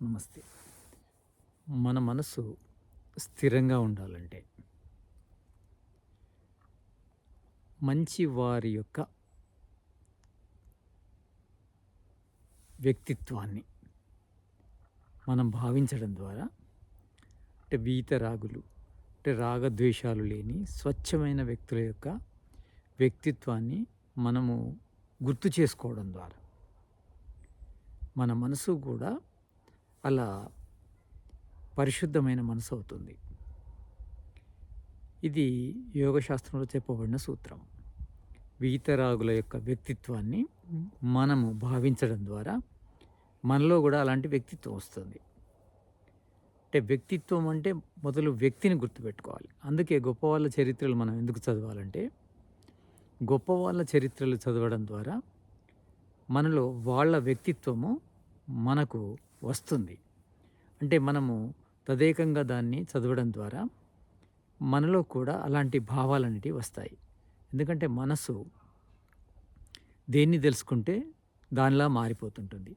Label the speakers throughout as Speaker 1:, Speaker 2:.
Speaker 1: నమస్తే. మన మనసు స్థిరంగా ఉండాలంటే మంచి వారి యొక్క వ్యక్తిత్వాన్ని మనం భావించడం ద్వారా అంటే వీతరాగులు అంటే రాగద్వేషాలు లేని స్వచ్ఛమైన వ్యక్తుల యొక్క వ్యక్తిత్వాన్ని మనము గుర్తు చేసుకోవడం ద్వారా మన మనసు కూడా అలా పరిశుద్ధమైన మనసు అవుతుంది. ఇది యోగశాస్త్రంలో చెప్పబడిన సూత్రం. వీతరాగుల యొక్క వ్యక్తిత్వాన్ని మనము భావించడం ద్వారా మనలో కూడా అలాంటి వ్యక్తిత్వం వస్తుంది. అంటే వ్యక్తిత్వం అంటే మొదలు వ్యక్తిని గుర్తుపెట్టుకోవాలి. అందుకే గొప్ప వాళ్ళ చరిత్రలు మనం ఎందుకు చదవాలంటే గొప్ప వాళ్ళ చరిత్రలు చదవడం ద్వారా మనలో వాళ్ళ వ్యక్తిత్వము మనకు వస్తుంది. అంటే మనము తదేకంగా దాన్ని చదవడం ద్వారా మనలో కూడా అలాంటి భావాలన్నిటివి వస్తాయి. ఎందుకంటే మనసు దేన్ని తెలుసుకుంటే దానిలా మారిపోతుంటుంది.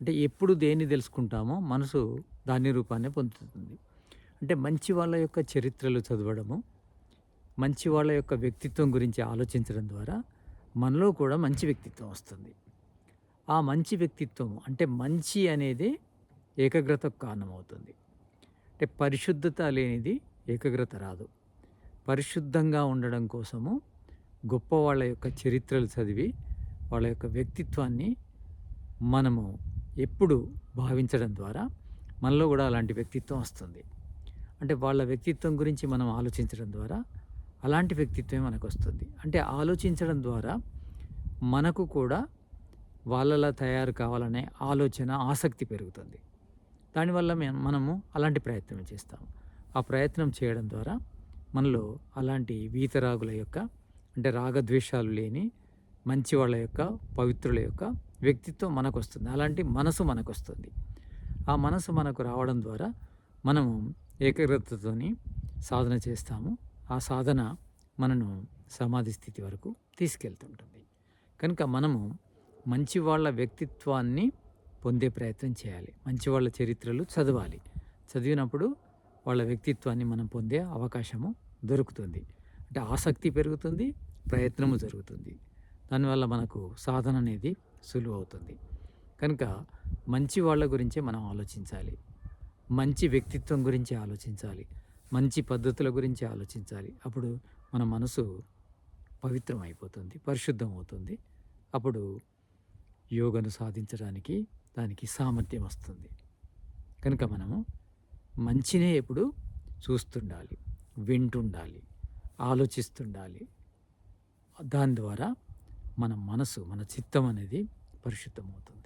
Speaker 1: అంటే ఎప్పుడు దేన్ని తెలుసుకుంటామో మనసు దాని రూపాన్ని పొందుతుంది. అంటే మంచి వాళ్ళ యొక్క చరిత్రలు చదవడము మంచి వాళ్ళ యొక్క వ్యక్తిత్వం గురించి ఆలోచించడం ద్వారా మనలో కూడా మంచి వ్యక్తిత్వం వస్తుంది. ఆ మంచి వ్యక్తిత్వం అంటే మంచి అనేది ఏకాగ్రతకు కారణమవుతుంది. అంటే పరిశుద్ధత లేనిది ఏకాగ్రత రాదు. పరిశుద్ధంగా ఉండడం కోసము గొప్ప వాళ్ళ యొక్క చరిత్రలు చదివి వాళ్ళ యొక్క వ్యక్తిత్వాన్ని మనము ఎప్పుడు భావించడం ద్వారా మనలో కూడా అలాంటి వ్యక్తిత్వం వస్తుంది. అంటే వాళ్ళ వ్యక్తిత్వం గురించి మనం ఆలోచించడం ద్వారా అలాంటి వ్యక్తిత్వమే మనకు వస్తుంది. అంటే ఆలోచించడం ద్వారా మనకు కూడా వాళ్ళలా తయారు కావాలనే ఆలోచన ఆసక్తి పెరుగుతుంది. దానివల్ల మేము మనము అలాంటి ప్రయత్నం చేస్తాము. ఆ ప్రయత్నం చేయడం ద్వారా మనలో అలాంటి వీతరాగుల యొక్క అంటే రాగద్వేషాలు లేని మంచి వాళ్ళ యొక్క పవిత్రుల యొక్క వ్యక్తిత్వం మనకు వస్తుంది అలాంటి మనసు మనకు వస్తుంది ఆ మనసు మనకు రావడం ద్వారా మనము ఏకాగ్రతతోని సాధన చేస్తాము. ఆ సాధన మనను సమాధి స్థితి వరకు తీసుకెళ్తుంటుంది. కనుక మనము మంచి వాళ్ళ వ్యక్తిత్వాన్ని పొందే ప్రయత్నం చేయాలి. మంచి వాళ్ళ చరిత్రలు చదవాలి. చదివినప్పుడు వాళ్ళ వ్యక్తిత్వాన్ని మనం పొందే అవకాశము దొరుకుతుంది. అంటే ఆసక్తి పెరుగుతుంది ప్రయత్నము జరుగుతుంది. దానివల్ల మనకు సాధన అనేది సులువు అవుతుంది కనుక మంచి వాళ్ళ గురించే మనం ఆలోచించాలి. మంచి వ్యక్తిత్వం గురించి ఆలోచించాలి. మంచి పద్ధతుల గురించి ఆలోచించాలి. అప్పుడు మన మనసు పవిత్రం అయిపోతుంది పరిశుద్ధం అవుతుంది. అప్పుడు యోగను సాధించడానికి దానికి సామర్థ్యం వస్తుంది. కనుక మనము మంచినే ఎప్పుడు చూస్తుండాలి వింటుండాలి ఆలోచిస్తుండాలి. దాని ద్వారా మన మనసు మన చిత్తం అనేది పరిశుద్ధమవుతుంది.